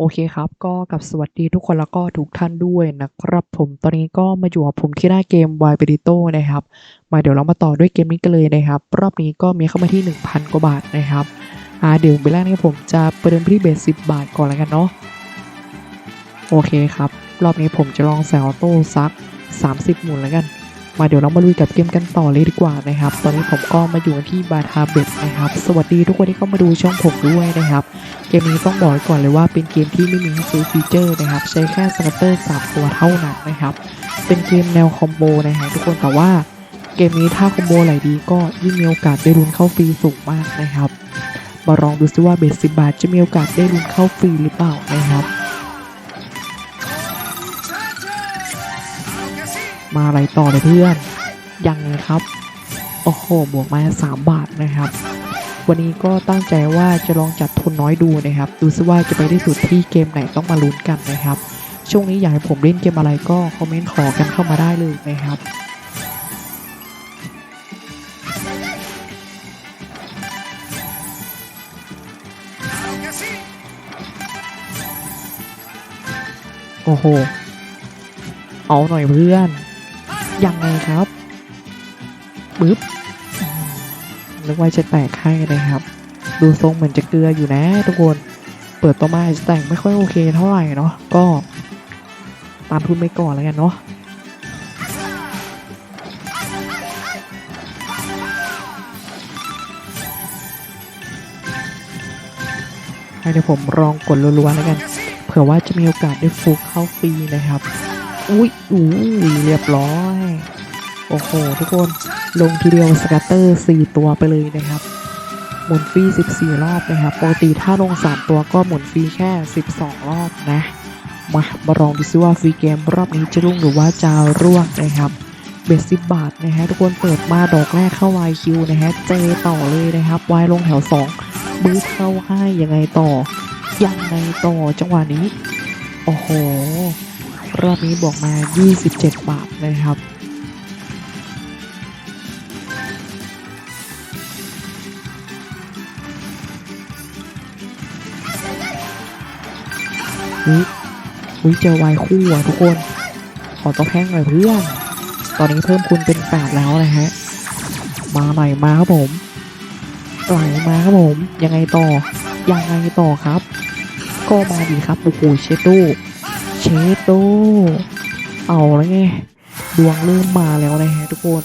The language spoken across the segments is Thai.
โอเคครับ ก็กับสวัสดีทุกคนแล้วก็ทุกท่านด้วยนะครับผมตอนนี้ก็มาอยู่กับผมที่หน้าเกม w i b e r i t o นะครับ มาเดี๋ยวเรามาต่อด้วยเกมนี้กันเลยนะครับ รอบนี้ก็มีเข้ามาที่ 1,000 กว่าบาทนะครับอ่าเดี๋ยวเบลแรกนี้ผมจะประเดิมที่เบส10บาทก่อนแล้วกันเนาะโอเคครับ รอบนี้ผมจะลองแซวโต้ซัก 30 หมุนแล้วกัน มาเดี๋ยวเรามาลุยกับเกมกันต่อเลยดีกว่านะครับ ตอนนี้ผมก็มาอยู่ที่บาทาเบตนะครับ สวัสดีทุกคนที่เข้ามาดูช่องผมด้วยนะครับ เกมนี้ต้องบอกก่อนเลยว่าเป็นเกมที่ไม่มีให้ซื้อฟีเจอร์นะครับ ใช้แค่สกัตเตอร์3ตัวเท่านั้นนะครับ เป็นเกมแนวคอมโบนะฮะทุกคนแต่ว่าเกมนี้ถ้าคอมโบไหลดีก็ยิ่งมีโอกาสได้ลุ้นเข้าฟรีสูงมากนะครับ มาลองดูซิว่าเบสสิบาทจะมีโอกาสได้ลุ้นเข้าฟรีหรือเปล่านะครับ มาอะไรต่อเลยเพื่อน ยังไงครับ โอ้โห บวกมา3บาทนะครับ วันนี้ก็ตั้งใจว่าจะลองจัดทุนน้อยดูนะครับ ดูซิว่าจะไปได้สุดที่เกมไหนต้องมาลุ้นกันนะครับ ช่วงนี้อยากให้ผมเล่นเกมอะไรก็คอมเมนต์ขอกันเข้ามาได้เลยนะครับโอ้โห เอาหน่อยเพื่อน ยังไงครับปึ๊บอืมนึกว่าจะแตกให้นะครับ ดูทรงเหมือนจะเกลืออยู่นะทุกคน เปิดตัวมาจจะแต่งไม่ค่อยโอเคเท่าไหร่เนาะ ก็ ตามทุนไปก่อนแล้วกันเนาะให้เดี๋ยวผมลองกดรัวๆแล้วกัน เผื่อว่าจะมีโอกาสได้ฟุกเข้าฟรีนะครับ อุ้ยอุ้ยเรียบร้อย โอ้โห ทุกคนลงทีเดียวสกัตเตอร์4ตัวไปเลยนะครับ หมุนฟรี 14 รอบนะครับปกติถ้าลง3ตัวก็หมุนฟรีแค่ 12 รอบนะ มามาลองดูซิว่าฟรีเกมรอบนี้จะรุ่งหรือว่าจะร่วงนะครับเบสสิบบาทนะฮะทุกคนเปิดมาดอกแรกเข้าวายคิวนะฮะเจต่อเลยนะครับวายลงแถว2บื้อเข้าให้ยังไงต่อยังไงต่อจังหวะนี้ โอ้โห รอบนี้บอกมา 27 บาทนะครับ อุ๊ยอุ๊ยเจอวายคู่อะทุกคน ขอตัวแพงหน่อยเพื่อน ตอนนี้เพิ่มคุณเป็นแปดแล้วนะฮะ มาหน่อยมาครับผมไหลมาครับผม ยังไงต่อ ยังไงต่อครับ ก็มาดีครับโอ้โหเชโด เชโดเอาแล้วไงดวงเริ่มมาแล้วนะฮะทุกคน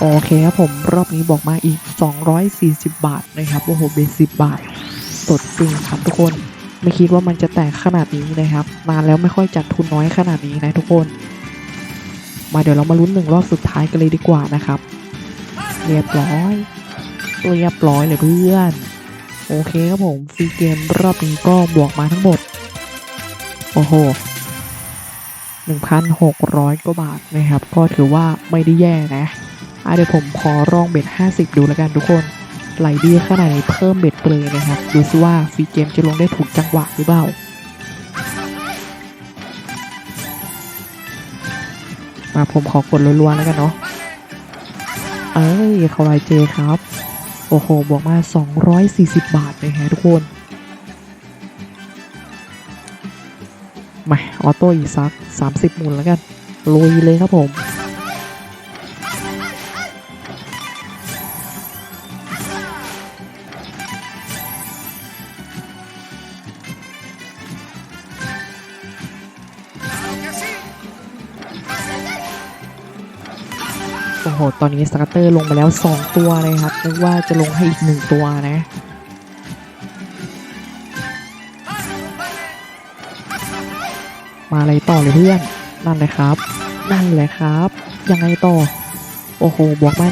โอเคครับผมรอบนี้บอกมาอีก 240 บาทนะครับโอ้โหเบสิบบาท สดจริงครับทุกคน ไม่คิดว่ามันจะแตกขนาดนี้นะครับนาแล้วไม่ค่อยจัดทุนน้อยขนาดนี้นะทุกคน มาเดี๋ยวเรามาลุ้นหนึ่งรอบสุดท้ายกันเลยดีกว่านะครับ เรียบร้อยเรียบร้อยเลยเพื่อน โอเคครับผมฟรีเกมรอบนี้ก็บวกมาทั้งหมด โอ้โห1,600กว่าบาทนะครับ ก็ถือว่าไม่ได้แย่นะอะเดี๋ยวผมขอลองเบ็ด 50 ดูแล้วกันทุกคนไหลดีขนาดไหนเพิ่มเบ็ดไปลยนะครับ ดูซิว่าฟรีเกมจะลงได้ถูกจังหวะหรือเปล่า มาผมขอกดรัวๆแล้วกันเนาะ เอ้ยคารายเจครับ โอ้โห บวกมา 240 บาทเลยฮะทุกคน มา ออโต้อีกสัก 30 หมุนแล้วกัน ลุยเลยครับผม โอ้โห ตอนนี้สกัตเตอร์ลงมาแล้ว 2 ตัวเลยครับนึกว่าจะลงให้อีก 1 ตัวนะ มาอะไรต่อเลยเพื่อน นั่นเลยครับ นั่นเลยครับ ยังไงต่อ โอ้โห บวกมา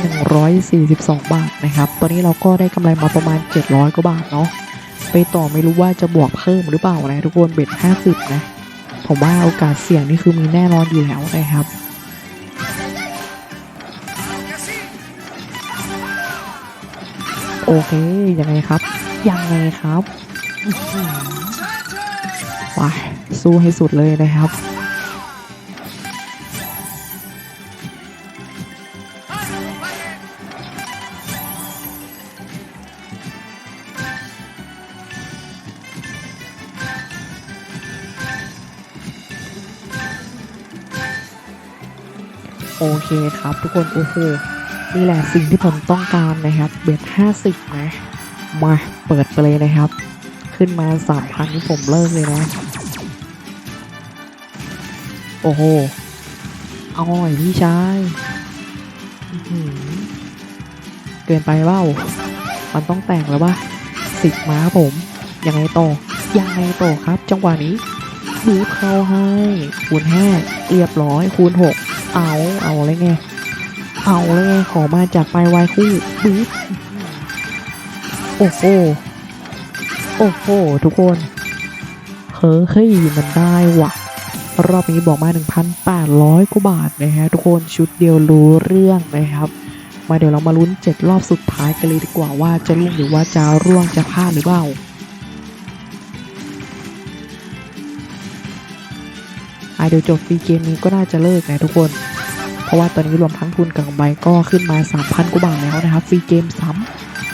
142 บาทนะครับ ตอนนี้เราก็ได้กำไรมาประมาณ 700 กว่าบาทเนาะ ไปต่อไม่รู้ว่าจะบวกเพิ่มหรือเปล่านะทุกคน เบ็ด50 นะ ผมว่าโอกาสเสี่ยงนี่คือมีแน่นอนอยู่แล้วนะครับ โอเคยังไงครับ ยังไงครับว้าสู้ให้สุดเลยนะครับโอเคครับ ทุกคน โอ้โห นี่แหละสิ่งที่ผมต้องการนะครับเบ็ดห้าสิบนะ มาเปิดไปเลยนะครับ ขึ้นมาสามพันนี่ผมเลิกเลยนะ โอ้โหเอาหน่อยพี่ชายเกินไปเปล่ามันต้องแต่งแล้วป่ะสิบม้าผม ยังไงต่อ ยังไงต่อครับ จังหวะนี้บูเข้าให้คูณห้าเรียบร้อยคูณหกเอา เอาเลยไง เอาเลยขอมาจากไปวายคู่บูทโอ้โหโอ้โหทุกคนเฮ้ยมันได้ว่ะ รอบนี้บอกมา 1,800กว่าบาทนะฮะทุกคนชุดเดียวรู้เรื่องนะครับ มาเดี๋ยวเรามาลุ้น 7 รอบสุดท้ายกันเลยดีกว่าว่าจะรุ่งหรือว่าจะร่วงจะพลาดหรือเปล่าอะเดี๋ยวจบฟรีเกมนี้ก็น่าจะเลิกนะทุกคน ราะว่าตอนนี้รวมทั้งทุนกับกำไรก็ขึ้นมา 3,000กว่าบาทแล้วนะครับฟรีเกมซ้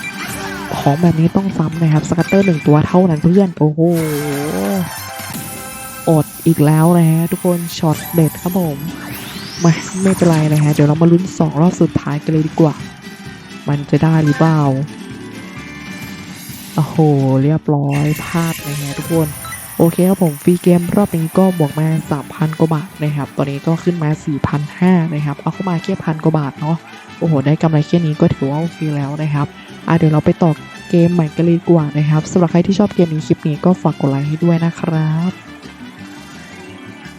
ำของแบบนี้ต้องซ้ำนะครับสกัตเตอร์หนึ่งตัวเท่านั้นเพื่อนโอ้โหอดอีกแล้วนะฮะทุกคนช็อตเด็ดครับผมมาไม่เป็นไรนะฮะเดี๋ยวเรามาลุ้นสองรอบสุดท้ายกันเลยดีกว่า มันจะได้หรือเปล่าโอ้โห เรียบร้อยพลาดนะฮะทุกคน โอเคครับผมฟรีเกมรอบนี้ก็บวกมา3,000กว่าบาทนะครับ ตอนนี้ก็ขึ้นมา4,500นะครับเอาเข้ามาแค่พันกว่าบาทเนาะโอ้โห ได้กำไรแค่นี้ก็ถือว่าโอเคแล้วนะครับอะเดี๋ยวเราไปต่อเกมใหม่กันเลยดีกว่านะครับสำหรับใครที่ชอบเกมนี้คลิปนี้ก็ฝากกดไลค์ให้ด้วยนะครับ